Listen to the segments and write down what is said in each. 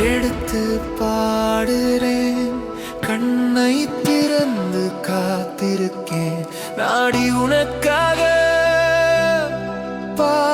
எடுத்து பாடுறேன். கண்ணை திறந்து காத்திருக்கேன். நாடி உனக்காக பா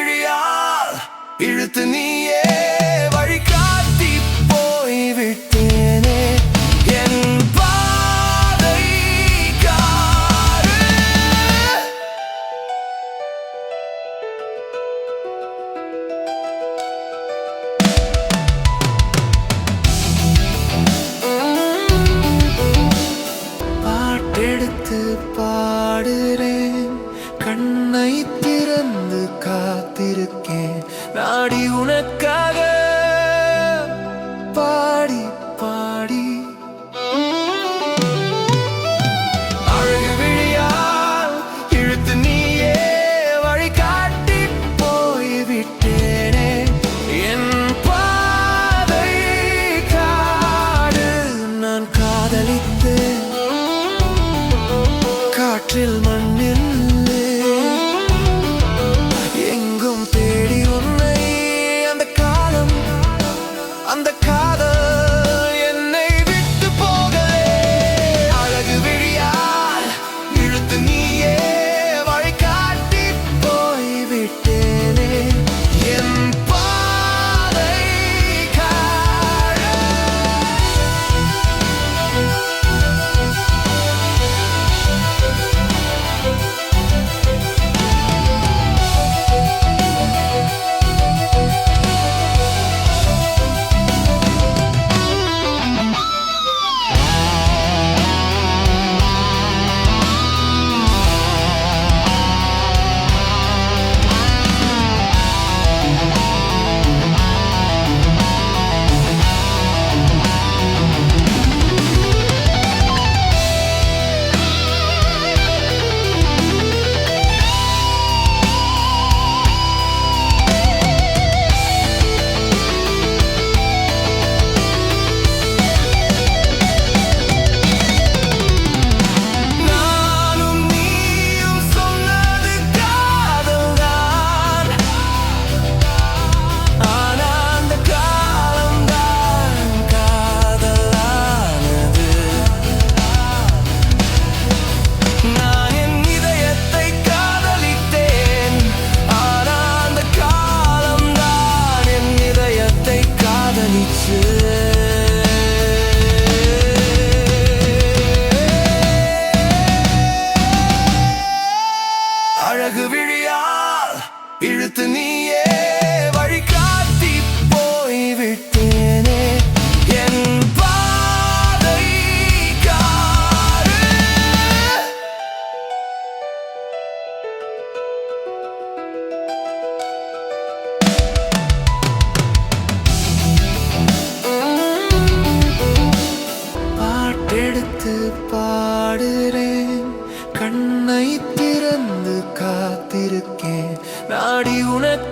விழியால் இழுத்து நீயே. நாடி உனக்கா நாடி உனக்காக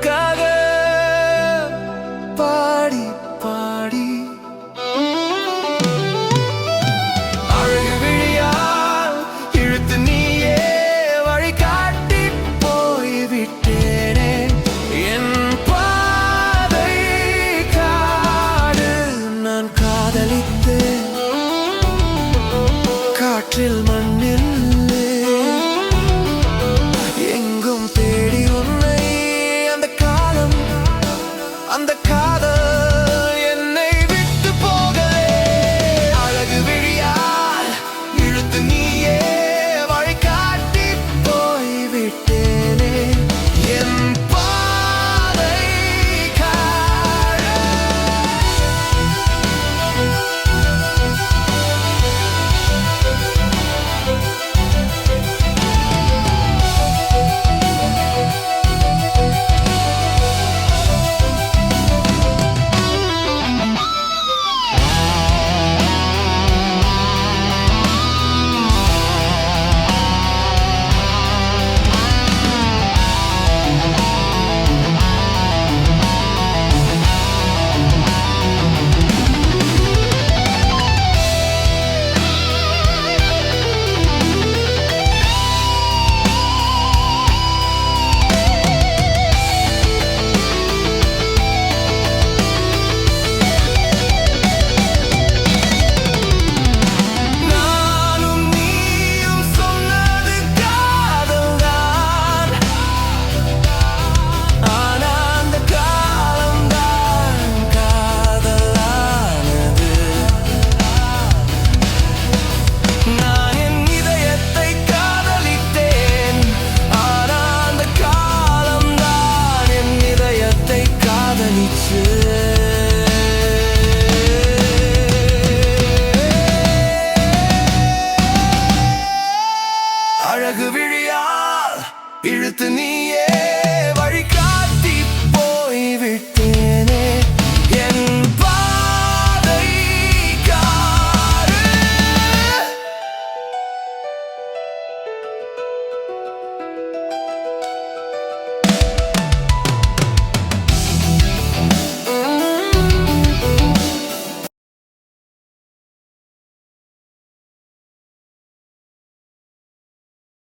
அழகு விழியால் இழுத்து நீயே.